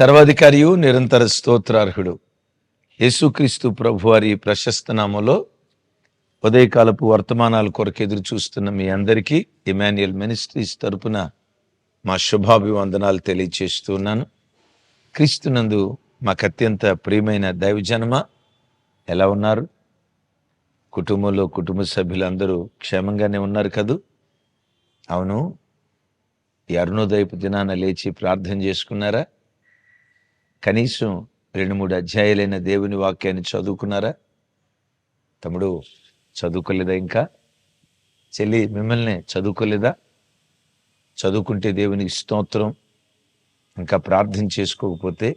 సర్వాధికారియు నిరంతర స్తోత్రార్హుడు. యేసుక్రీస్తు ప్రభువారి ప్రశస్తనామలో ఉదయకాలపు వర్తమానాల కొరకు ఎదురు చూస్తున్న మీ అందరికీ ఇమాన్యుయల్ మినిస్ట్రీస్ తరపున మా శుభాభివందనాలు తెలియచేస్తున్నాను క్రీస్తునందు మాకు అత్యంత ప్రియమైన దైవజనమ ఎలా ఉన్నారు? కుటుంబంలో కుటుంబ సభ్యులందరూ క్షేమంగానే ఉన్నారు కదూ? అవును. ఈ అరుణోదయపు దినాన లేచి ప్రార్థన చేసుకున్నారా? కనీసం రెండు మూడు అధ్యాయాలైన దేవుని వాక్యాన్ని చదువుకున్నారా? తమ్ముడు చదువుకోలేదా ఇంకా? చెల్లి మిమ్మల్ని చదువుకోలేదా? చదువుకుంటే దేవునికి స్తోత్రం. ఇంకా ప్రార్థన చేసుకోకపోతే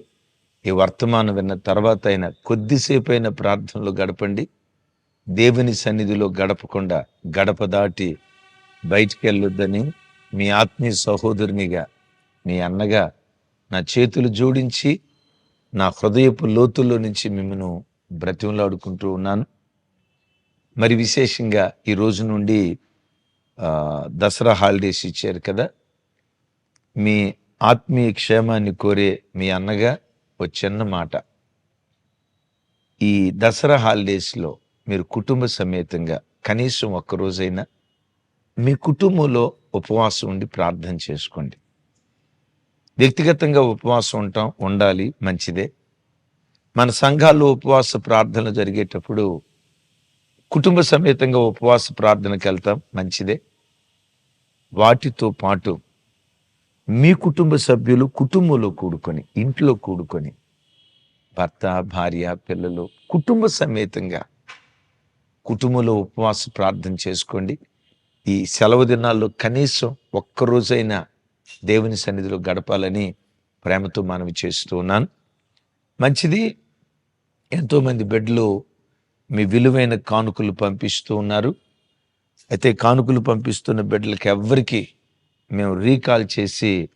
ఈ వర్తమానం విన్న తర్వాత అయినా కొద్దిసేపు అయిన ప్రార్థనలో గడపండి. దేవుని సన్నిధిలో గడపకుండా గడప దాటి బయటికి వెళ్ళొద్దని మీ ఆత్మీయ సహోదరునిగా మీ అన్నగా నా చేతులు జోడించి నా హృదయపు లోతుల్లో నుంచి మిమ్మను బ్రతిమలాడుకుంటూ ఉన్నాను. మరి విశేషంగా ఈ రోజు నుండి దసరా హాలిడేస్ ఇచ్చారు కదా. మీ ఆత్మీయ క్షేమాన్ని కోరే మీ అన్నగా ఒక చిన్న మాట. ఈ దసరా హాలిడేస్లో మీరు కుటుంబ సమేతంగా కనీసం ఒక్క రోజైనా మీ కుటుంబంలో ఉపవాసం ఉండి ప్రార్థన చేసుకోండి. వ్యక్తిగతంగా ఉపవాసం ఉంటాం ఉండాలి మంచిదే. మన సంఘాల్లో ఉపవాస ప్రార్థన జరిగేటప్పుడు కుటుంబ సమేతంగా ఉపవాస ప్రార్థనకి వెళ్తాం మంచిదే. వాటితో పాటు మీ కుటుంబ సభ్యులు కుటుంబంలో కూడుకొని ఇంట్లో కూడుకొని భర్త భార్య పిల్లలు కుటుంబ సమేతంగా కుటుంబంలో ఉపవాస ప్రార్థన చేసుకోండి. ఈ సెలవు దినాల్లో కనీసం ఒక్క రోజైనా దేవుని సన్నిధిలో గడపాలని ప్రేమతో మనవి చేస్తూ ఉన్నాను. మంచిది ఎంతోమంది బిడ్డలు మీ విలువైన కానుకలు పంపిస్తూ ఉన్నారు. అయితే కానుకలు పంపిస్తున్న బిడ్డలకి ఎవ్వరికి మేము రీకాల్ చేసి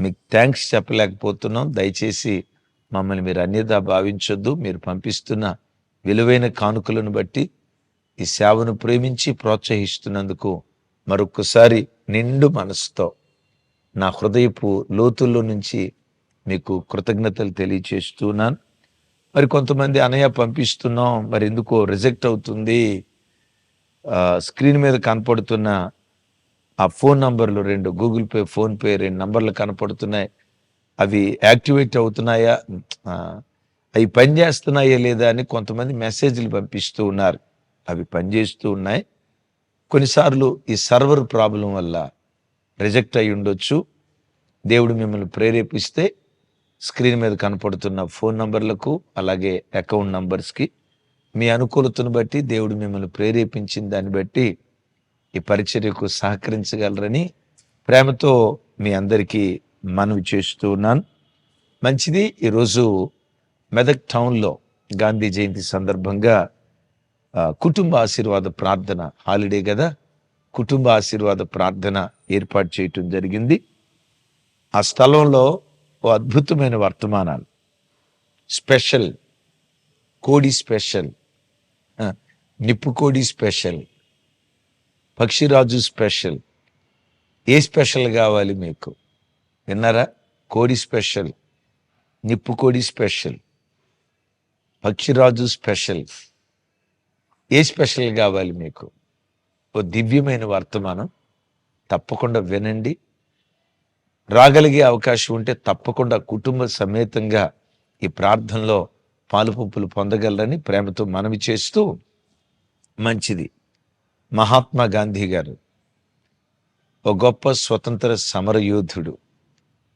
మీకు థ్యాంక్స్ చెప్పలేకపోతున్నాం. దయచేసి మమ్మల్ని మీరు అన్యదా భావించొద్దు. మీరు పంపిస్తున్న విలువైన కానుకలను బట్టి ఈ సేవను ప్రేమించి ప్రోత్సహిస్తున్నందుకు మరొకసారి నిండు మనసుతో నా హృదయపు లోతుల్లో నుంచి మీకు కృతజ్ఞతలు తెలియచేస్తున్నాను. మరి కొంతమంది అనయ్య పంపిస్తున్నాం మరి ఎందుకో రిజెక్ట్ అవుతుంది. స్క్రీన్ మీద కనపడుతున్న ఆ ఫోన్ నంబర్లు రెండు గూగుల్ పే ఫోన్ పే రెండు నంబర్లు కనపడుతున్నాయి. అవి యాక్టివేట్ అవుతున్నాయా? అవి పనిచేస్తున్నాయా లేదా అని కొంతమంది మెసేజ్లు పంపిస్తూ ఉన్నారు. అవి పనిచేస్తూ ఉన్నాయి. కొన్నిసార్లు ఈ సర్వర్ ప్రాబ్లం వల్ల రిజెక్ట్ అయి ఉండొచ్చు. దేవుడు మిమ్మల్ని ప్రేరేపిస్తే స్క్రీన్ మీద కనపడుతున్న ఫోన్ నంబర్లకు అలాగే అకౌంట్ నంబర్స్కి మీ అనుకూలతను బట్టి దేవుడు మిమ్మల్ని ప్రేరేపించిన దాన్ని బట్టి ఈ పరిచర్యకు సహకరించగలరని ప్రేమతో మీ అందరికీ మనవి చేస్తూ ఉన్నాను. మంచిది ఈరోజు మెదక్ టౌన్లో గాంధీ జయంతి సందర్భంగా కుటుంబ ఆశీర్వాద ప్రార్థన హాలిడే కదా? కుటుంబ ఆశీర్వాద ప్రార్థన ఏర్పాటు చేయటం జరిగింది. ఆ స్థలంలో ఓ అద్భుతమైన వర్తమానాలు. స్పెషల్ కోడి స్పెషల్ నిప్పుకోడి స్పెషల్ పక్షిరాజు స్పెషల్. ఏ స్పెషల్ కావాలి మీకు? విన్నారా? కోడి స్పెషల్ నిప్పుకోడి స్పెషల్ పక్షిరాజు స్పెషల్. ఏ స్పెషల్ కావాలి మీకు? ఓ దివ్యమైన వర్తమానం. తప్పకుండా వినండి. రాగలిగే అవకాశం ఉంటే తప్పకుండా కుటుంబ సమేతంగా ఈ ప్రార్థనలో పాలుపంపులు పొందగలరని ప్రేమతో మనవి చేస్తూ మంచిది. మహాత్మా గాంధీ గారు ఓ గొప్ప స్వతంత్ర సమరయోధుడు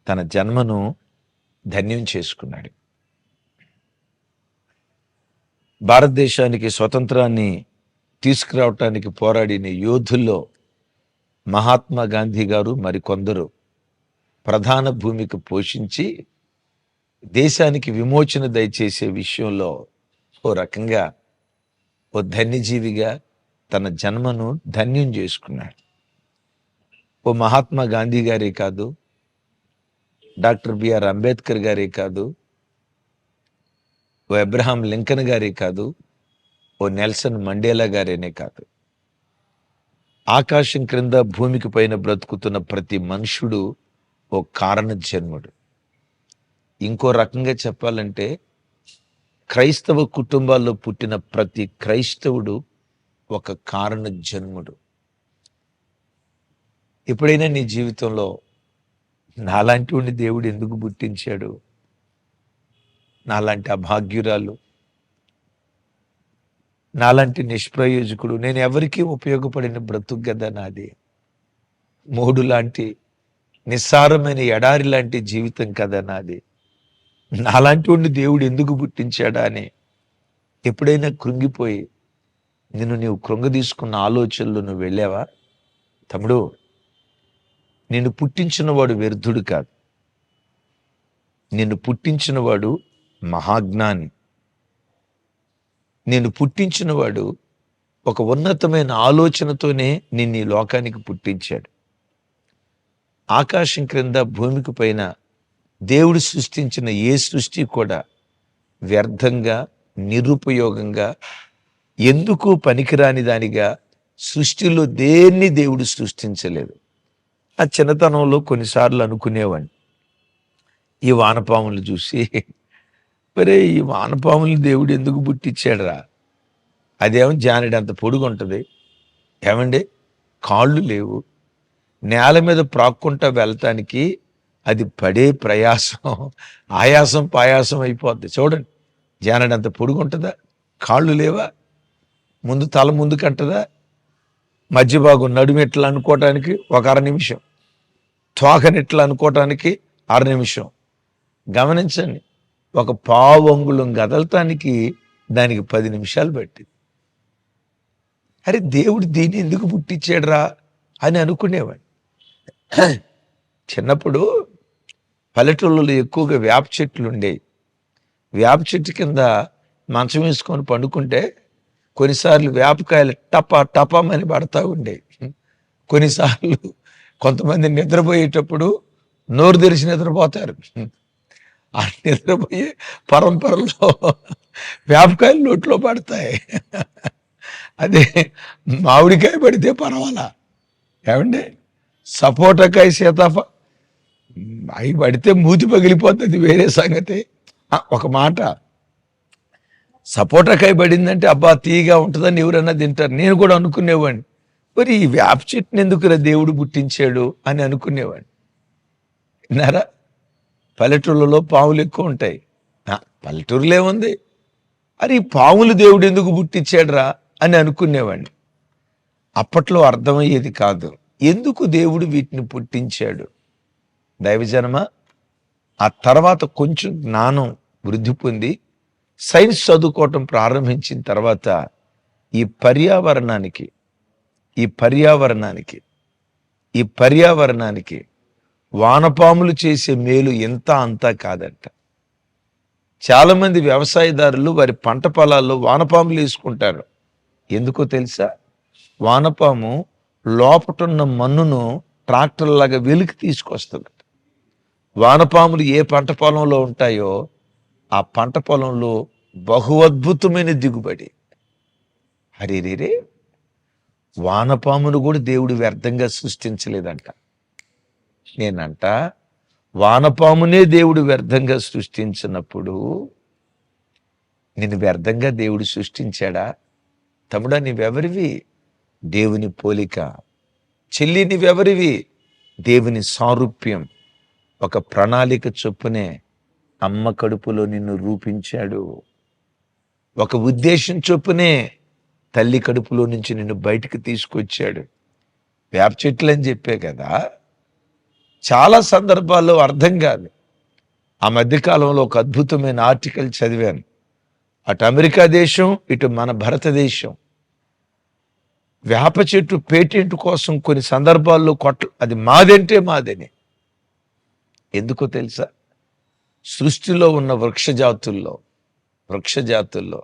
తన జన్మను ధన్యం చేసుకున్నాడు. భారతదేశానికి స్వతంత్రాన్ని తీసుకురావటానికి పోరాడిన యోధుల్లో మహాత్మా గాంధీ గారు మరికొందరు ప్రధాన భూమిక పోషించి దేశానికి విమోచన దయచేసే విషయంలో ఓ రకంగా ఓ ధన్యజీవిగా తన జన్మను ధన్యం చేసుకున్నాడు. ఓ మహాత్మా గాంధీ గారే కాదు డాక్టర్ బిఆర్ అంబేద్కర్ గారే కాదు ఓ అబ్రహాం లింకన్ గారే కాదు ఓ నెల్సన్ మండేలా గారేనే కాదు. ఆకాశం క్రింద భూమికి పైన బ్రతుకుతున్న ప్రతి మనుషుడు ఓ కారణ జన్ముడు ఇంకో రకంగా చెప్పాలంటే క్రైస్తవ కుటుంబాల్లో పుట్టిన ప్రతి క్రైస్తవుడు ఒక కారణ జన్ముడు ఎప్పుడైనా నీ జీవితంలో నాలాంటి ఉండి దేవుడు ఎందుకు పుట్టించాడు? నాలాంటి అభాగ్యురాలు నాలాంటి నిష్ప్రయోజకుడు. నేను ఎవరికీ ఉపయోగపడిన బ్రతుకు కదా నాది. మూడు లాంటి నిస్సారమైన ఎడారి లాంటి జీవితం కదా నాది. నాలాంటి వాడిని దేవుడు ఎందుకు పుట్టించాడా అని ఎప్పుడైనా కృంగిపోయి నిన్ను నీవు కృంగ తీసుకున్న ఆలోచనలు నువ్వు వెళ్ళావా? తమ్ముడు నిన్ను పుట్టించినవాడు వ్యర్థుడు కాదు. నిన్ను పుట్టించినవాడు మహాజ్ఞాని. నేను పుట్టించినవాడు ఒక ఉన్నతమైన ఆలోచనతోనే నిన్ను ఈ లోకానికి పుట్టించాడు. ఆకాశం క్రింద భూమికి పైన దేవుడు సృష్టించిన ఏ సృష్టి కూడా వ్యర్థంగా నిరుపయోగంగా ఎందుకు పనికిరాని దానిగా సృష్టిలో దేన్ని దేవుడు సృష్టించలేదు. ఆ చిన్నతనంలో కొన్నిసార్లు అనుకునేవాడిని. ఈ వానపాములు చూసి మరే ఈ వానపాములు దేవుడు ఎందుకు పుట్టించాడురా? అదేమో జానెడు అంత పొడుగు ఉంటుంది ఏమండి? కాళ్ళు లేవు. నేల మీద ప్రాక్కుంటా వెళ్ళటానికి అది పడే ప్రయాసం ఆయాసం పాయాసం అయిపోద్ది. చూడండి జానెడు అంత పొడుగు ఉంటుందా కాళ్ళు లేవా? ముందు తల ముందు కంటదా? మధ్య భాగం నడుమెట్లు అనుకోవటానికి ఒక అర నిమిషం. తోకనెట్లు అనుకోవటానికి అర నిమిషం. గమనించండి ఒక పావు అంగుళం కదలటానికి దానికి పది నిమిషాలు పట్టింది. అరే దేవుడు దీన్ని ఎందుకు పుట్టించాడరా అని అనుకునేవాడు. చిన్నప్పుడు పల్లెటూళ్ళలో ఎక్కువగా వేప చెట్లు ఉండేవి. వేప చెట్టు కింద మంచం వేసుకొని పండుకుంటే కొన్నిసార్లు వేపకాయలు టపా టపమని పడతా ఉండేవి. కొన్నిసార్లు కొంతమంది నిద్రపోయేటప్పుడు నోరు తెరిచి నిద్రపోతారు. ఆ నిద్రపోయే పరంపరలో వేపకాయలు నోట్లో పడతాయి. అదే మామిడికాయ పడితే పర్వాలా? ఏమండి? సపోటాకాయ సీతాఫ అవి పడితే మూతి పగిలిపోతుంది వేరే సంగతి. ఒక మాట. సపోటాకాయ పడిందంటే అబ్బా తీగా ఉంటుందని ఎవరన్నా తింటారు. నేను కూడా అనుకునేవాడిని. మరి ఈ వేప చెట్టుని ఎందుకురా దేవుడు పుట్టించాడు అని అనుకునేవాడిని. విన్నారా? పల్లెటూళ్ళలో పాములు ఎక్కువ ఉంటాయి. పల్లెటూరులే పల్లెటూరులో ఏముంది? అరే ఈ పాములు దేవుడు ఎందుకు పుట్టించాడురా అని అనుకునేవాడిని. అప్పట్లో అర్థమయ్యేది కాదు. ఎందుకు దేవుడు వీటిని పుట్టించాడు? దైవజనమ? ఆ తర్వాత కొంచెం జ్ఞానం వృద్ధి పొంది సైన్స్ చదువుకోవటం ప్రారంభించిన తర్వాత ఈ పర్యావరణానికి ఈ పర్యావరణానికి ఈ పర్యావరణానికి వానపాములు చేసే మేలు ఎంత అంతా కాదంట. చాలామంది వ్యవసాయదారులు వారి పంట పొలాల్లో వానపాములు వేసుకుంటారు. ఎందుకో తెలుసా? వానపాము లోపటున్న మన్నును ట్రాక్టర్లాగా వెలికి తీసుకొస్తుంది వానపాములు ఏ పంట పొలంలో ఉంటాయో ఆ పంట పొలంలో బహు అద్భుతమైన దిగుబడి. హరిరే వానపామును కూడా దేవుడు వ్యర్థంగా సృష్టించలేదంట. నేనంట వానపామునే దేవుడు వ్యర్థంగా సృష్టించినప్పుడు నిన్ను వ్యర్థంగా దేవుడు సృష్టించాడా? తమ్ముడా నీవెవరివి? దేవుని పోలిక. చెల్లి నీవెవరివి? దేవుని సారూప్యం. ఒక ప్రణాళిక చొప్పునే అమ్మ కడుపులో నిన్ను రూపించాడు. ఒక ఉద్దేశం చొప్పునే తల్లి కడుపులో నుంచి నిన్ను బయటకు తీసుకొచ్చాడు. వేప చెట్లు అని చెప్పే కదా? చాలా సందర్భాల్లో అర్థం కాదు ఆ మధ్యకాలంలో ఒక అద్భుతమైన ఆర్టికల్ చదివాను. అటు అమెరికా దేశం ఇటు మన భారతదేశం. వేప చెట్టు పేటెంట్ కోసం కొన్ని సందర్భాల్లో కొట్ల అది మాదంటే మాదని. ఎందుకో తెలుసా? సృష్టిలో ఉన్న వృక్షజాతుల్లో వృక్షజాతుల్లో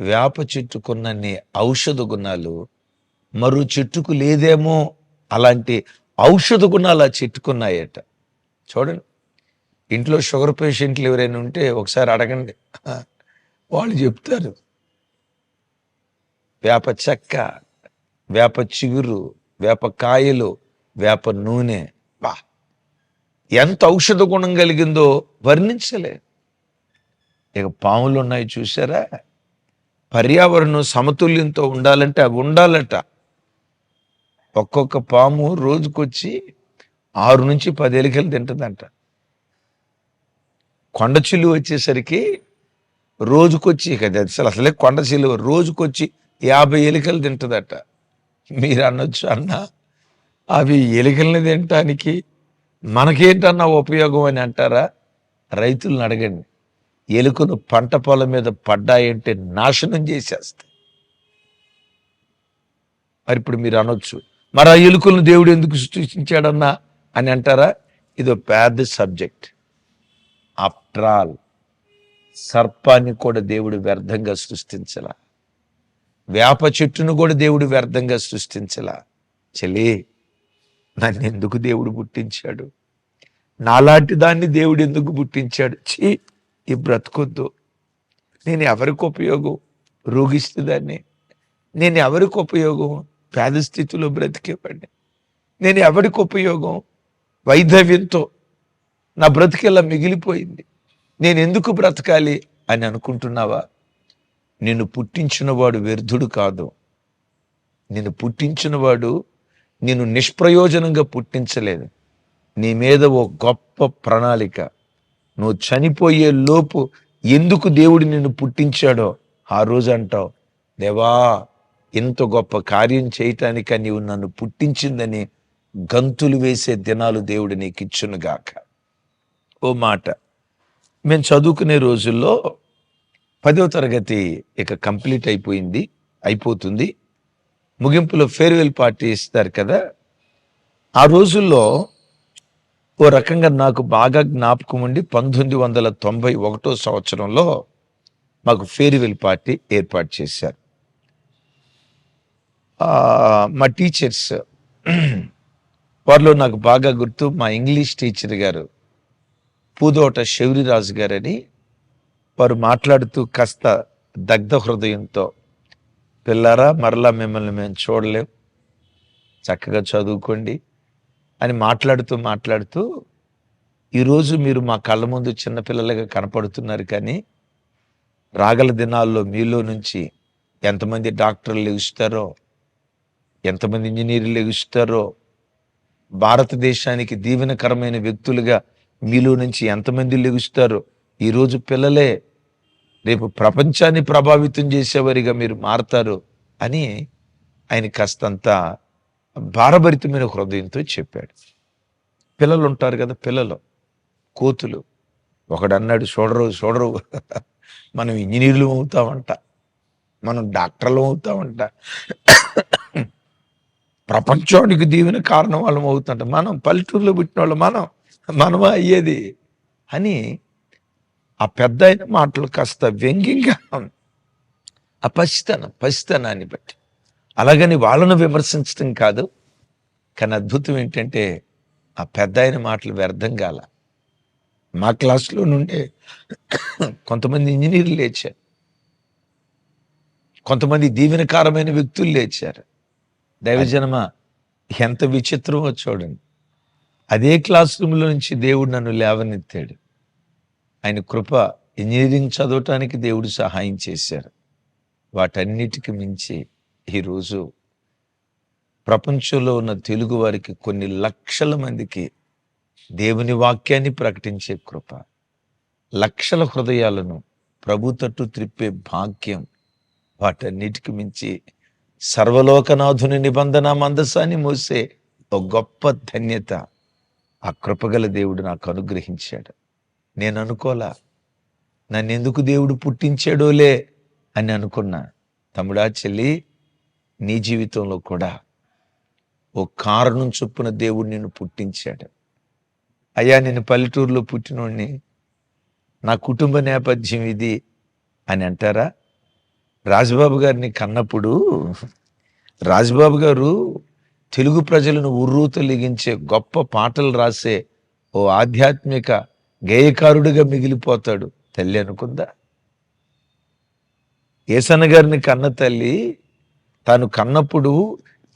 వేప చెట్టుకున్నన్ని ఔషధ గుణాలు మరో చెట్టుకు లేదేమో అలాంటి ఔషధ గుణాలు ఆ చెట్టుకున్నాయట. చూడండి. ఇంట్లో షుగర్ పేషెంట్లు ఎవరైనా ఉంటే ఒకసారి అడగండి. వాళ్ళు చెప్తారు. వేప చెక్క వేప చిగురు వేప కాయలు వేప నూనె. బా! ఎంత ఔషధ గుణం కలిగిందో వర్ణించలే. ఇక పాములు ఉన్నాయి చూసారా పర్యావరణం సమతుల్యంతో ఉండాలంటే అవి ఉండాలట. ఒక్కొక్క పాము రోజుకొచ్చి ఆరు నుంచి పది ఎలికలు తింటుందంట. కొండ చిల్లు వచ్చేసరికి రోజుకొచ్చి అసలు అసలే కొండ చిల్లు రోజుకొచ్చి యాభై ఎలికలు తింటుందట. మీరు అనొచ్చు అన్న అవి ఎలికల్ని తినటానికి మనకేంటన్నా ఉపయోగం అని అంటారా? రైతులను అడగండి. ఎలుకలు పంట పొలం మీద పడ్డాయంటే నాశనం చేసేస్తాయి. మరి ఇప్పుడు మీరు అనొచ్చు మరి ఆ ఎలుకలను దేవుడు ఎందుకు సృష్టించాడన్నా అని అంటారా? ఇదో పెద్ద సబ్జెక్ట్. ఆఫ్టర్ ఆల్ సర్పాన్ని కూడా దేవుడు వ్యర్థంగా సృష్టించలా. వేప చెట్టును కూడా దేవుడు వ్యర్థంగా సృష్టించలా. చెలి నన్ను ఎందుకు దేవుడు పుట్టించాడు? నాలాంటి దాన్ని దేవుడు ఎందుకు పుట్టించాడు? ఛీ ఈ బ్రతుకొద్దు. నేను ఎవరికి ఉపయోగం? రోగిస్తే దాన్ని. నేను ఎవరికి ఉపయోగం? పేద స్థితిలో బ్రతికేవాడిని. నేను ఎవరికి ఉపయోగం? వైధవ్యంతో నా బ్రతికెలా మిగిలిపోయింది? నేను ఎందుకు బ్రతకాలి అని అనుకుంటున్నావా? నిన్ను పుట్టించినవాడు వ్యర్థుడు కాదు. నిన్ను పుట్టించినవాడు నిన్ను నిష్ప్రయోజనంగా పుట్టించలేదు. నీ మీద ఓ గొప్ప ప్రణాళిక. నువ్వు చనిపోయే లోపు ఎందుకు దేవుడు నిన్ను పుట్టించాడో ఆ రోజు అంటావు. దేవా ఇంత గొప్ప కార్యం చేయటానికి నీవు నన్ను పుట్టించిందని గంతులు వేసే దినాలు దేవుడు నీకు ఇచ్చునుగాక ఓ మాట మేము చదువుకునే రోజుల్లో పదో తరగతి ఇక కంప్లీట్ అయిపోయింది అయిపోతుంది. ముగింపులో ఫేర్వెల్ పార్టీ ఇస్తారు కదా. ఆ రోజుల్లో ఓ రకంగా నాకు బాగా జ్ఞాపకం ఉండి పంతొమ్మిది వందల తొంభై ఒకటో సంవత్సరంలో మాకు ఫేర్వెల్ పార్టీ ఏర్పాటు చేశారు. మా టీచర్స్ వారిలో నాకు బాగా గుర్తు మా ఇంగ్లీష్ టీచర్ గారు పూదోట శౌరిరాజు గారని వారు మాట్లాడుతూ కాస్త దగ్ధ హృదయంతో పిల్లారా మరలా మిమ్మల్ని మేము చూడలేం. చక్కగా చదువుకోండి అని మాట్లాడుతూ మాట్లాడుతూ ఈరోజు మీరు మా కళ్ళ ముందు చిన్నపిల్లలుగా కనపడుతున్నారు కానీ రాగల దినాల్లో మీలో నుంచి ఎంతమంది డాక్టర్లు ఇస్తారో ఎంతమంది ఇంజనీర్లు ఎగుస్తారో భారతదేశానికి దీవెనకరమైన వ్యక్తులుగా మీలో నుంచి ఎంతమంది లెగుస్తారో ఈరోజు పిల్లలే రేపు ప్రపంచాన్ని ప్రభావితం చేసేవారిగా మీరు మారతారు అని ఆయన కాస్తంత భారభరితమైన హృదయంతో చెప్పాడు. పిల్లలు ఉంటారు కదా పిల్లలు కోతులు. ఒకడన్నాడు చూడరు చూడరు మనం ఇంజనీర్లు అవుతామంట మనం డాక్టర్లు అవుతామంట. ప్రపంచానికి దీవెన కారణం వాళ్ళం అవుతుంట. మనం పల్లెటూరులో పుట్టిన వాళ్ళు మనం మనమా అయ్యేది? అని ఆ పెద్ద అయిన మాటలు కాస్త వ్యంగ్యంగా ఆ పసితనం పసితనాన్ని బట్టి. అలాగని వాళ్ళను విమర్శించడం కాదు. కానీ అద్భుతం ఏంటంటే ఆ పెద్ద అయిన మాటలు వ్యర్థం కాల. మా క్లాస్లో నుండే కొంతమంది ఇంజనీర్లు లేచారు. కొంతమంది దీవెనకారమైన వ్యక్తులు లేచారు. దైవజనమ? ఎంత విచిత్రమో చూడండి అదే క్లాస్ రూమ్లో నుంచి దేవుడు నన్ను లేవనెత్తాడు. ఆయన కృప ఇంజనీరింగ్ చదవటానికి దేవుడు సహాయం చేశారు. వాటన్నిటికి మించి ఈరోజు ప్రపంచంలో ఉన్న తెలుగు వారికి కొన్ని లక్షల మందికి దేవుని వాక్యాన్ని ప్రకటించే కృప లక్షల హృదయాలను ప్రభు తట్టు త్రిప్పే భాగ్యం వాటన్నిటికి మించి సర్వలోకనాథుని నిబంధన మందసాన్ని మోసే ఒక గొప్ప ధన్యత. ఆ కృపగల దేవుడు నాకు అనుగ్రహించాడు. నేను అనుకోలా నన్ను ఎందుకు దేవుడు పుట్టించాడోలే అని అనుకున్నా. తమ్ముడా చెల్లి నీ జీవితంలో కూడా ఓ కారణం చొప్పున దేవుడు నిన్ను పుట్టించాడు. అయ్యా నేను పల్లెటూరులో పుట్టినోడిని నా కుటుంబ నేపథ్యం ఇది అని అంటారా? రాజబాబు గారిని కన్నప్పుడు రాజబాబు గారు తెలుగు ప్రజలను ఉర్రూతలిగించే గొప్ప పాటలు రాసే ఓ ఆధ్యాత్మిక గేయకారుడిగా మిగిలిపోతాడు తల్లి అనుకుందా? ఏసన్న గారిని కన్న తల్లి తాను కన్నప్పుడు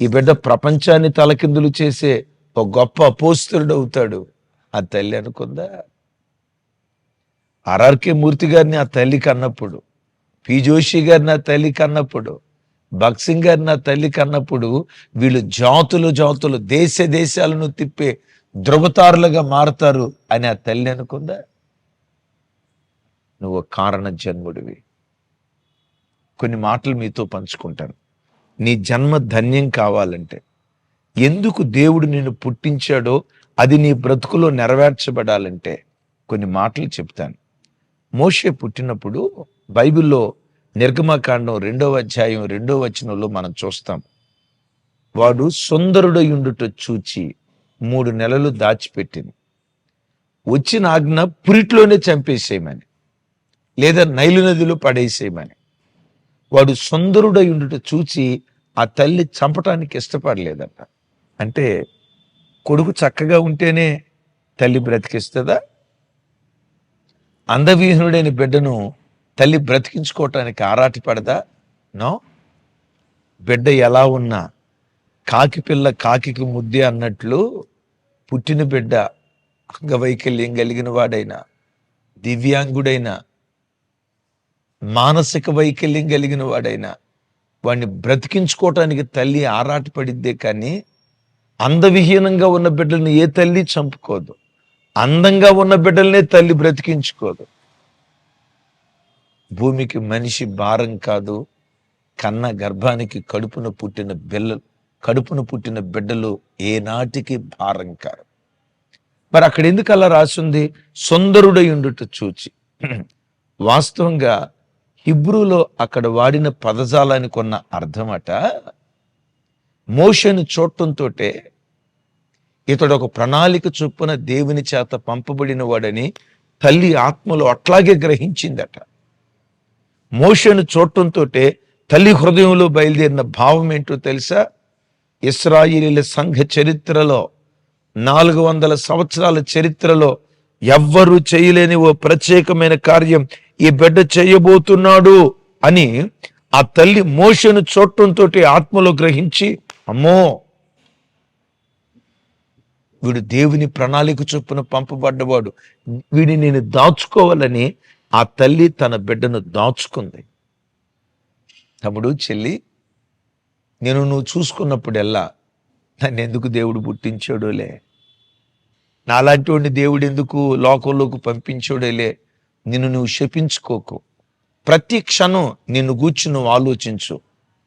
ఈ బిడ్డ ప్రపంచాన్ని తలకిందులు చేసే ఒక గొప్ప అపోస్తుడు అవుతాడు ఆ తల్లి అనుకుందా? ఆర్ఆర్కే మూర్తి గారిని ఆ తల్లి కన్నప్పుడు పి జోషి గారిని నా తల్లి కన్నప్పుడు భక్సింగ్ గారు నా తల్లి కన్నప్పుడు వీళ్ళు జాతులు జాతులు దేశ దేశాలను తిప్పే ధృవతారులుగా మారతారు అని ఆ తల్లి అనుకుందా? నువ్వు కారణ జన్ముడివి. కొన్ని మాటలు మీతో పంచుకుంటాను. నీ జన్మ ధన్యం కావాలంటే ఎందుకు దేవుడు నిన్ను పుట్టించాడో అది నీ బ్రతుకులో నెరవేర్చబడాలంటే కొన్ని మాటలు చెప్తాను. మోషే పుట్టినప్పుడు బైబిల్లో నిర్గమకాండం రెండవ అధ్యాయం రెండవ వచనంలో మనం చూస్తాం. వాడు సుందరుడయుండుట చూచి మూడు నెలలు దాచిపెట్టింది. వచ్చిన ఆజ్ఞ పురిట్లోనే చంపేసేయమని లేదా నైలు నదిలో పడేసేయమని. వాడు సుందరుడయుండుట చూచి ఆ తల్లి చంపటానికి ఇష్టపడలేదంట. అంటే కొడుకు చక్కగా ఉంటేనే తల్లి బ్రతికిస్తుందా? అందవిహీనుడైన బిడ్డను తల్లి బ్రతికించుకోవటానికి ఆరాటి పడదా? నో. బిడ్డ ఎలా ఉన్నా కాకి పిల్ల కాకికి ముద్దే అన్నట్లు పుట్టిన బిడ్డ అంగవైకల్యం కలిగిన వాడైనా దివ్యాంగుడైనా మానసిక వైకల్యం కలిగిన వాడైనా వాడిని బ్రతికించుకోవటానికి తల్లి ఆరాటపడిద్దే కానీ అందవిహీనంగా ఉన్న బిడ్డల్ని ఏ తల్లి చంపుకోదు. అందంగా ఉన్న బిడ్డల్నే తల్లి బ్రతికించుకోదు. భూమికి మనిషి భారం కాదు కన్న గర్భానికి కడుపున పుట్టిన బిల్లలు కడుపున పుట్టిన బిడ్డలు ఏనాటికి భారం కాదు మరి అక్కడ ఎందుకు అలా రాసింది? సుందరుడయుండుట చూచి. వాస్తవంగా హిబ్రూలో అక్కడ వాడిన పదజాలానికి ఉన్న అర్థమట మోషను చూడటంతో ఇతడు ఒక ప్రణాళిక చొప్పున దేవుని చేత పంపబడిన వాడని తల్లి ఆత్మలో అట్లాగే గ్రహించిందట. మోషను చూడటంతో తల్లి హృదయంలో బయలుదేరిన భావం ఏంటో తెలుసా? ఇస్రాయిలీల సంఘ చరిత్రలో నాలుగు వందల సంవత్సరాల చరిత్రలో ఎవ్వరూ చేయలేని ఓ ప్రత్యేకమైన కార్యం ఈ బిడ్డ చేయబోతున్నాడు అని ఆ తల్లి మోషను చూడటంతో ఆత్మలో గ్రహించి అమ్మో! వీడు దేవుని ప్రణాళిక చొప్పున పంపబడ్డవాడు. వీడిని నేను దాచుకోవాలని ఆ తల్లి తన బిడ్డను దాచుకుంది. తమ్ముడు చెల్లి నేను నువ్వు చూసుకున్నప్పుడెల్లా నన్ను ఎందుకు దేవుడు పుట్టించాడోలే? నాలాంటి వాడిని దేవుడు ఎందుకు లోకంలోకి పంపించాడోలే? నిన్ను నువ్వు శపించుకోకు. ప్రతి క్షణం నిన్ను గూర్చి నువ్వు ఆలోచించు.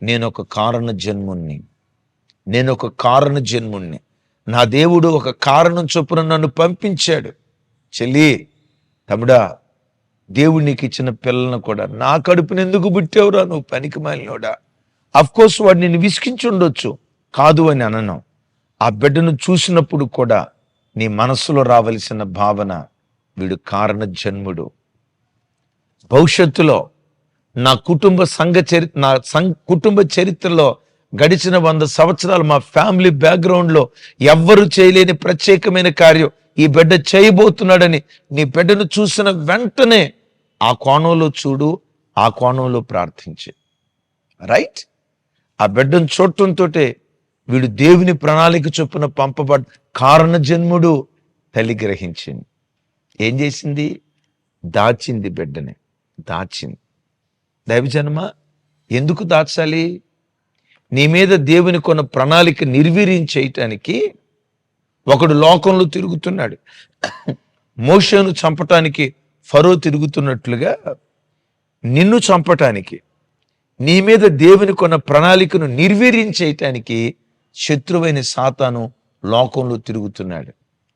నేను ఒక కారణ జన్ముణ్ణి నేను ఒక కారణ జన్ముణ్ణి నా దేవుడు ఒక కారణం చొప్పున నన్ను పంపించాడు. చెల్లి తమ్ముడా దేవుడు నీకు ఇచ్చిన పిల్లలను కూడా నా కడుపుని ఎందుకు పుట్టావురా? నువ్వు పనికి మాలినోడా అఫ్ కోర్స్ వాడు నిన్ను విసికించి ఉండొచ్చు. కాదు అని అనను. ఆ బిడ్డను చూసినప్పుడు కూడా నీ మనస్సులో రావలసిన భావన వీడు కారణ జన్ముడు భవిష్యత్తులో నా కుటుంబ సంఘ చరి నా సం కుటుంబ చరిత్రలో గడిచిన వంద సంవత్సరాలు మా ఫ్యామిలీ బ్యాక్గ్రౌండ్లో ఎవ్వరు చేయలేని ప్రత్యేకమైన కార్యం ఈ బిడ్డ చేయబోతున్నాడని నీ బిడ్డను చూసిన వెంటనే ఆ కోణంలో చూడు ఆ కోణంలో ప్రార్థించే. రైట్ ఆ బిడ్డను చూడటంతో వీడు దేవుని ప్రణాళిక చొప్పున పంపబడ్ కారణ జన్ముడు తల్లి గ్రహించింది. ఏం చేసింది? దాచింది బిడ్డని. దాచింది. దైవజన్మ ఎందుకు దాచాలి? నీ మీద దేవుని కొన్న ప్రణాళిక నిర్వీర్యం చేయటానికి ఒకడు లోకంలో తిరుగుతున్నాడు. మోషను చంపటానికి ఫరో తిరుగుతున్నట్లుగా నిన్ను చంపటానికి నీ మీద దేవుని కొన్న ప్రణాళికను నిర్వీర్యం చేయటానికి శత్రువైన సాతాను లోకంలో తిరుగుతున్నాడు.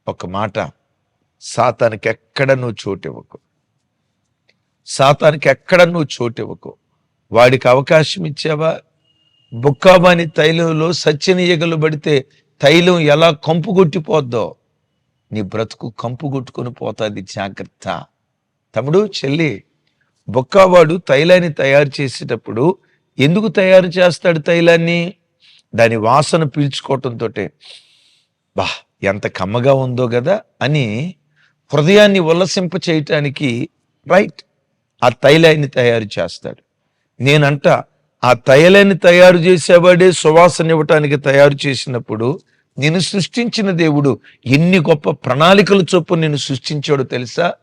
ఒక మాట సాతానికి ఎక్కడ నువ్వు చోటివ్వకు. సాతానికి ఎక్కడ నువ్వు చోటివ్వకు. వాడికి అవకాశం ఇచ్చావా? బుక్కాబాని తైలంలో సత్యనీయగలు పడితే తైలం ఎలా కంపు కొట్టిపోద్దో? నీ బ్రతుకు కంపు కొట్టుకొని పోతుంది జాగ్రత్త. తమ్ముడు చెల్లి బొక్కావాడు తైలాన్ని తయారు చేసేటప్పుడు ఎందుకు తయారు చేస్తాడు తైలాన్ని? దాని వాసన పీల్చుకోవటంతో బా ఎంత కమ్మగా ఉందో కదా అని హృదయాన్ని ఉల్లసింప చేయటానికి రైట్ ఆ తైలాన్ని తయారు చేస్తాడు. నేనంట ఆ తైలాన్ని తయారు చేసేవాడే సువాసన ఇవ్వటానికి తయారు చేసినప్పుడు నేను సృష్టించిన దేవుడు ఎన్ని గొప్ప ప్రణాళికలు చొప్పున నేను సృష్టించాడో తెలుసా?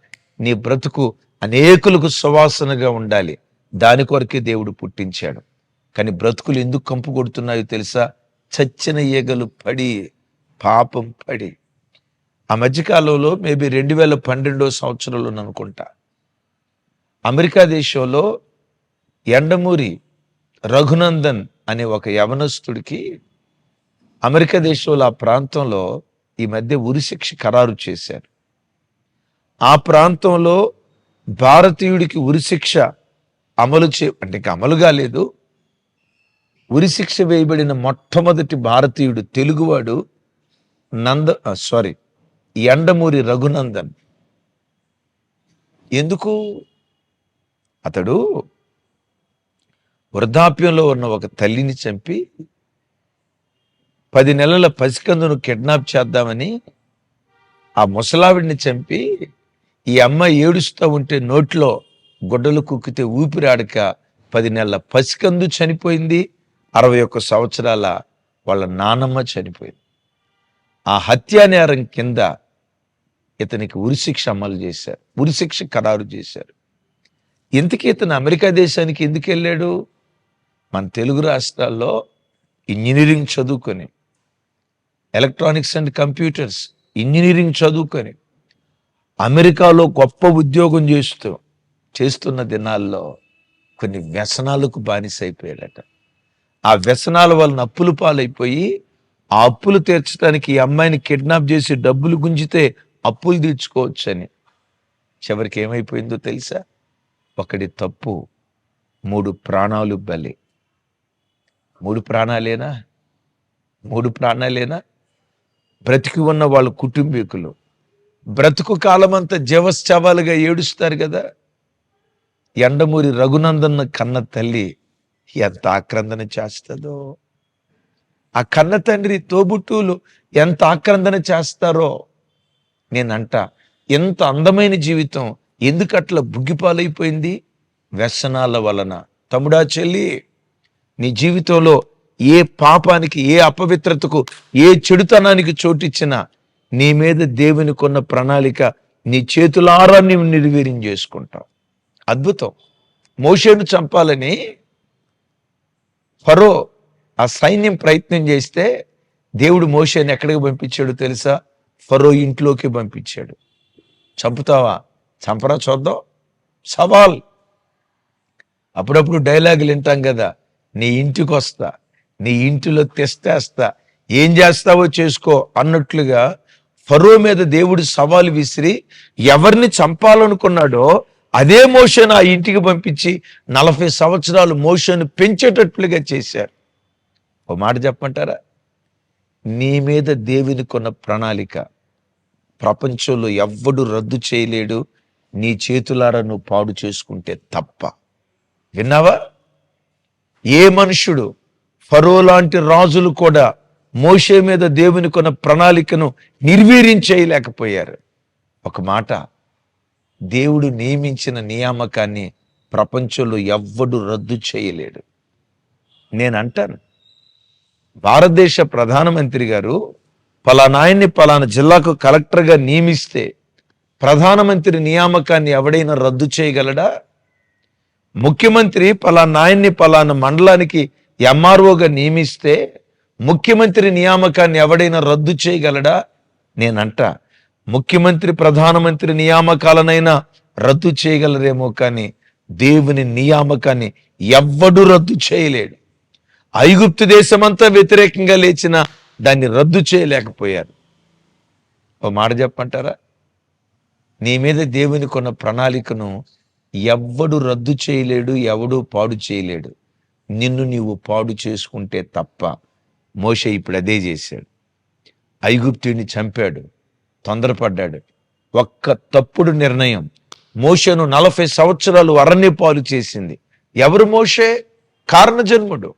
నీ బ్రతుకు అనేకులకు సువాసనగా ఉండాలి. దాని కొరకే దేవుడు పుట్టించాడు. కానీ బ్రతుకులు ఎందుకు కంపు కొడుతున్నాయో తెలుసా? చచ్చిన ఈగలు పడి పాపం పడి. ఆ మధ్యకాలంలో మేబీ రెండు వేల పన్నెండో సంవత్సరంలో అనుకుంటా. అమెరికా దేశంలో ఎండమూరి రఘునందన్ అనే ఒక యవనస్తుడికి అమెరికా దేశంలో ఆ ప్రాంతంలో ఈ మధ్య ఉరిశిక్ష ఖరారు చేశారు. ఆ ప్రాంతంలో భారతీయుడికి ఉరిశిక్ష అమలు చే అంటే ఇంకా అమలు కాలేదు ఉరిశిక్ష వేయబడిన మొట్టమొదటి భారతీయుడు తెలుగువాడు నంద సారీ ఎండమూరి రఘునందన్. ఎందుకు? అతడు వృద్ధాప్యంలో ఉన్న ఒక తల్లిని చంపి పది నెలల పసికందును కిడ్నాప్ చేద్దామని ఆ ముసలావిడిని చంపి ఈ అమ్మాయి ఏడుస్తూ ఉంటే నోట్లో గుడ్డలు కుక్కితే ఊపిరాడక పది నెలల పసికందు చనిపోయింది. అరవై ఒక్క సంవత్సరాల వాళ్ళ నానమ్మ చనిపోయింది. ఆ హత్యా నేరం కింద ఇతనికి ఉరిశిక్ష అమలు చేశారు. ఉరిశిక్ష ఖరారు చేశారు. ఇంతకీ ఇతను అమెరికా దేశానికి ఎందుకు వెళ్ళాడు? మన తెలుగు రాష్ట్రాల్లో ఇంజనీరింగ్ చదువుకొని ఎలక్ట్రానిక్స్ అండ్ కంప్యూటర్స్ ఇంజనీరింగ్ చదువుకొని అమెరికాలో గొప్ప ఉద్యోగం చేస్తూ చేస్తున్న దినాల్లో కొన్ని వ్యసనాలకు బానిసైపోయాడట. ఆ వ్యసనాల వలన అప్పులు పాలైపోయి ఆ అప్పులు తీర్చడానికి ఈ అమ్మాయిని కిడ్నాప్ చేసి డబ్బులు గుంజితే అప్పులు తీర్చుకోవచ్చని. చివరికి ఏమైపోయిందో తెలుసా? ఒకటి తప్పు మూడు ప్రాణాలు బలి. మూడు ప్రాణాలేనా? మూడు ప్రాణాలేనా? బ్రతికి ఉన్న వాళ్ళ కుటుంబీకులు. బ్రతుకు కాలమంతా జీవశ్చవాలుగా ఏడుస్తారు కదా. ఎండమూరి రఘునందన్ కన్న తల్లి ఎంత ఆక్రందన చేస్తుందో. ఆ కన్న తండ్రి తోబుట్టువులు ఎంత ఆక్రందన చేస్తారో. నేనంట ఎంత అందమైన జీవితం ఎందుకు అట్లా బుగ్గిపాలైపోయింది? వ్యసనాల వలన. తమ్ముడా చెల్లి నీ జీవితంలో ఏ పాపానికి ఏ అపవిత్రతకు ఏ చెడుతనానికి చోటిచ్చినా నీ మీద దేవుని కొన్న ప్రణాళిక నీ చేతులారా నీవు నిర్వీర్యం చేసుకుంటావు. అద్భుతం. మోషేను చంపాలని ఫరో ఆ సైన్యం ప్రయత్నం చేస్తే దేవుడు మోషేని ఎక్కడికి పంపించాడు తెలుసా? ఫరో ఇంట్లోకి పంపించాడు. చంపుతావా? చంపరా చూద్దాం. సవాల్. అప్పుడప్పుడు డైలాగులు వింటాం కదా నీ ఇంటికి వస్తా నీ ఇంటిలో తెస్తేస్తా ఏం చేస్తావో చేసుకో అన్నట్లుగా ఫరో మీద దేవుడు సవాలు విసిరి ఎవరిని చంపాలనుకున్నాడో అదే మోషన్ ఆ ఇంటికి పంపించి నలభై సంవత్సరాలు మోషన్ పెంచేటట్లుగా చేశారు. ఓ మాట చెప్పమంటారా? నీ మీద దేవుని కొన్న ప్రణాళిక ప్రపంచంలో ఎవ్వడు రద్దు చేయలేడు నీ చేతులారా నువ్వు పాడు చేసుకుంటే తప్ప. విన్నావా? ఏ మనుషుడు ఫరో లాంటి రాజులు కూడా మోషే మీద దేవుని కొన్న ప్రణాళికను నిర్వీర్యం చేయలేకపోయారు ఒక మాట దేవుడు నియమించిన నియామకాన్ని ప్రపంచంలో ఎవ్వడు రద్దు చేయలేడు. నేను అంటాను భారతదేశ ప్రధానమంత్రి గారు పలానాయన్ని పలానా జిల్లాకు కలెక్టర్గా నియమిస్తే ప్రధానమంత్రి నియామకాన్ని ఎవడైనా రద్దు చేయగలడా? ముఖ్యమంత్రి పలానాయన్ని పలానా మండలానికి ఎంఆర్ఓగా నియమిస్తే ముఖ్యమంత్రి నియామకాన్ని ఎవడైనా రద్దు చేయగలడా? నేనంట. ముఖ్యమంత్రి ప్రధానమంత్రి నియామకాలనైనా రద్దు చేయగలరేమో కానీ దేవుని నియామకాన్ని ఎవ్వడు రద్దు చేయలేడు. ఐగుప్తు దేశమంతా వ్యతిరేకంగా లేచిన దాన్ని రద్దు చేయలేకపోయారు. ఓ మాట చెప్పంటారా నీ మీద దేవుని కొన్న ప్రణాళికను ఎవ్వడు రద్దు చేయలేడు ఎవడు పాడు చేయలేడు. నిన్ను నీవు పాడు చేసుకుంటే తప్ప మోషే ఇప్పుడు అదే చేశాడు. ఐగుప్తుని చంపాడు తొందరపడ్డాడు. ఒక్క తప్పుడు నిర్ణయం. మోషను నలభై సంవత్సరాలు అరణ్యపాలు చేసింది. ఎవరు మోషే? కారణజన్ముడు.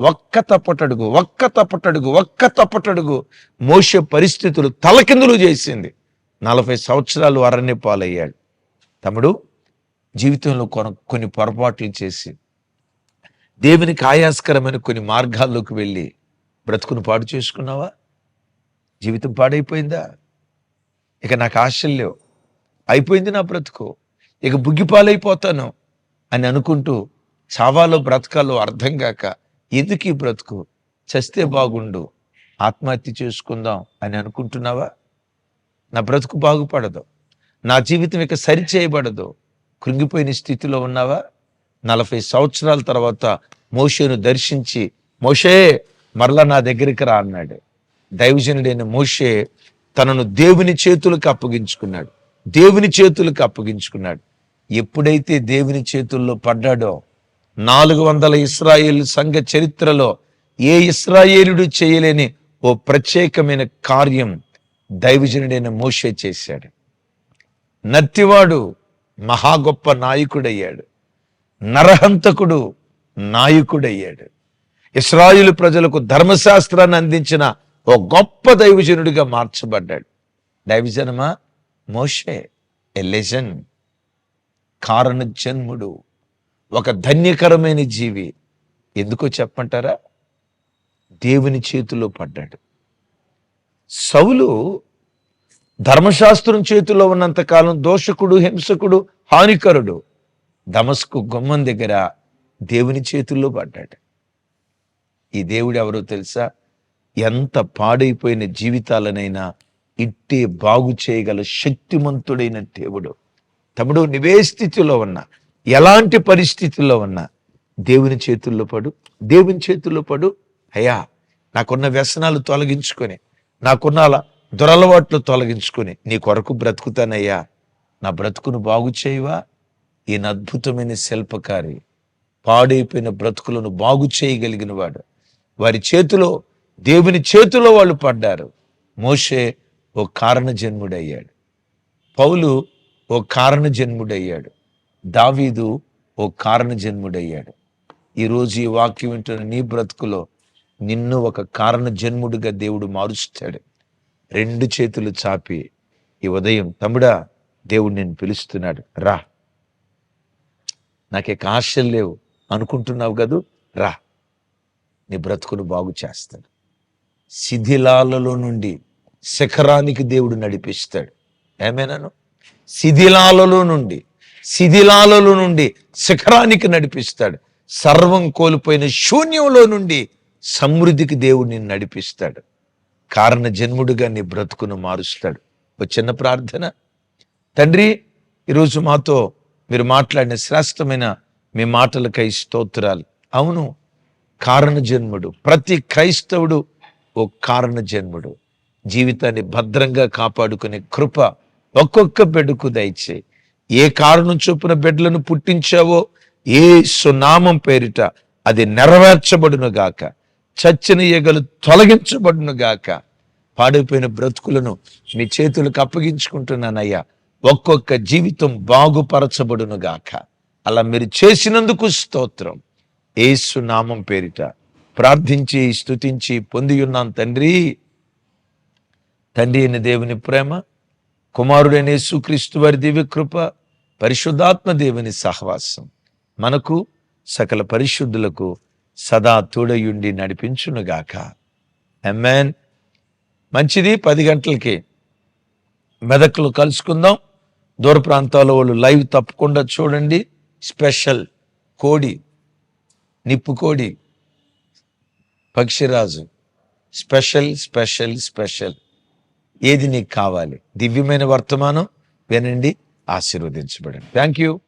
ఒక్క తప్పటడుగు ఒక్క తప్పటడుగు ఒక్క తప్పటడుగు మోష పరిస్థితులు తలకిందులు చేసింది. నలభై సంవత్సరాలు అరణ్య పాలయ్యాడు తమ్ముడు జీవితంలో కొన కొన్ని పొరపాట్లు చేసి దేవునికి ఆయాస్కరమైన కొన్ని మార్గాల్లోకి వెళ్ళి బ్రతుకును పాడు చేసుకున్నావా? జీవితం పాడైపోయిందా? ఇక నాకు ఆశలు లేవు. అయిపోయింది నా బ్రతుకు. ఇక బుగ్గిపాలైపోతాను అని అనుకుంటూ చావాలో బ్రతకాలో అర్థం కాక ఎందుకు ఈ బ్రతుకు? చస్తే బాగుండు. ఆత్మహత్య చేసుకుందాం అని అనుకుంటున్నావా? నా బ్రతుకు బాగుపడదు. నా జీవితం ఇక సరి చేయబడదు కృంగిపోయిన స్థితిలో ఉన్నావా? నలభై సంవత్సరాల తర్వాత మోషేను దర్శించి మోషే మరలా నా దగ్గరికి రా అన్నాడు. దైవజనుడైన మోషే తనను దేవుని చేతులకు అప్పగించుకున్నాడు. దేవుని చేతులకు అప్పగించుకున్నాడు. ఎప్పుడైతే దేవుని చేతుల్లో పడ్డాడో నాలుగు వందల ఇస్రాయేల్ సంఘ చరిత్రలో ఏ ఇస్రాయేలుడు చేయలేని ఓ ప్రత్యేకమైన కార్యం దైవజనుడైన మోషే చేశాడు. నత్తివాడు మహా గొప్ప నాయకుడయ్యాడు. నరహంతకుడు నాయకుడయ్యాడు. ఇస్రాయిలు ప్రజలకు ధర్మశాస్త్రాన్ని అందించిన ఓ గొప్ప దైవజనుడిగా మార్చబడ్డాడు. దైవజనమా? మోషే ఎ లెజన్ కారణ జన్ముడు ఒక ధన్యకరమైన జీవి. ఎందుకో చెప్పంటారా దేవుని చేతిలో పడ్డాడు. సౌలు ధర్మశాస్త్రం చేతిలో ఉన్నంతకాలం దోషకుడు హింసకుడు హానికరుడు. దమస్కు గుమ్మం దగ్గర దేవుని చేతుల్లో పడ్డాడు. ఈ దేవుడు ఎవరో తెలుసా? ఎంత పాడైపోయిన జీవితాలనైనా ఇట్టే బాగు చేయగల శక్తిమంతుడైన దేవుడు. తమ్ముడు నివే స్థితిలో ఉన్నా. ఎలాంటి పరిస్థితుల్లో ఉన్నా. దేవుని చేతుల్లో పడు. దేవుని చేతుల్లో పడు. అయ్యా నాకున్న వ్యసనాలు తొలగించుకొని నాకున్న అలా దురలవాట్లు తొలగించుకొని నీ కొరకు బ్రతుకుతానయ్యా. నా బ్రతుకును బాగు చేయవా? ఈయన అద్భుతమైన శిల్పకారి. పాడైపోయిన బ్రతుకులను బాగు చేయగలిగిన వాడు వారి చేతిలో దేవుని చేతిలో వాళ్ళు పడ్డారు. మోషే ఓ కారణ జన్ముడయ్యాడు పౌలు ఓ కారణ జన్ముడయ్యాడు దావీదు ఓ కారణ జన్ముడయ్యాడు ఈరోజు ఈ వాక్యం వింటున్న నీ బ్రతుకులో నిన్ను ఒక కారణ జన్ముడిగా దేవుడు మారుస్తాడు. రెండు చేతులు చాపి ఈ ఉదయం తమ్ముడా దేవుడు నేను పిలుస్తున్నాడు. రా. నాకే ఆశలు లేవు. అనుకుంటున్నావు కదూ? రా. నీ బ్రతుకును బాగు చేస్తాడు. శిథిలాలలో నుండి శిఖరానికి దేవుడు నడిపిస్తాడు. ఏమేనాను? శిథిలాలలో నుండి శిథిలాలలో నుండి శిఖరానికి నడిపిస్తాడు. సర్వం కోల్పోయిన శూన్యంలో నుండి సమృద్ధికి దేవుడు నిన్ను నడిపిస్తాడు. కారణ జన్ముడుగా నీ బ్రతుకును మారుస్తాడు. ఒక చిన్న ప్రార్థన. తండ్రి ఈరోజు మాతో మీరు మాట్లాడిన శ్రేష్టమైన మీ మాటలకై స్తోత్రాలు. అవును కారణ జన్ముడు ప్రతి క్రైస్తవుడు ఓ కారణ జన్ముడు జీవితాన్ని భద్రంగా కాపాడుకునే కృప ఒక్కొక్క బిడ్డకు దయచే. ఏ కారణం చొప్పున బిడ్డలను పుట్టించావో ఏ సునామం పేరిట అది నెరవేర్చబడును గాక చచ్చిన ఈగలు తొలగించబడును గాక పాడైపోయిన బ్రతుకులను మీ చేతులకు అప్పగించుకుంటున్నానయ్యా. ఒక్కొక్క జీవితం బాగుపరచబడును గాక అలా మీరు చేసినందుకు స్తోత్రం. ఏసు నామం పేరిట ప్రార్థించి స్థుతించి పొంది ఉన్నాం తండ్రి. తండ్రి అయిన దేవుని ప్రేమ కుమారుడైన యేసుక్రీస్తు వారి దివ్య కృప పరిశుద్ధాత్మ దేవుని సహవాసం మనకు సకల పరిశుద్ధులకు సదా తోడయుండి నడిపించునుగాక. ఎమ్మెన్ మంచిది పది గంటలకి మెదక్లు కలుసుకుందాం. దూర ప్రాంతాల వాళ్ళు లైవ్ తప్పకుండా చూడండి. స్పెషల్ కోడి నిప్పుకోడి పక్షిరాజు. Special special special. ఏది నీకు కావాలి? దివ్యమైన వర్తమానం వినండి ఆశీర్వదించబడండి. Thank you.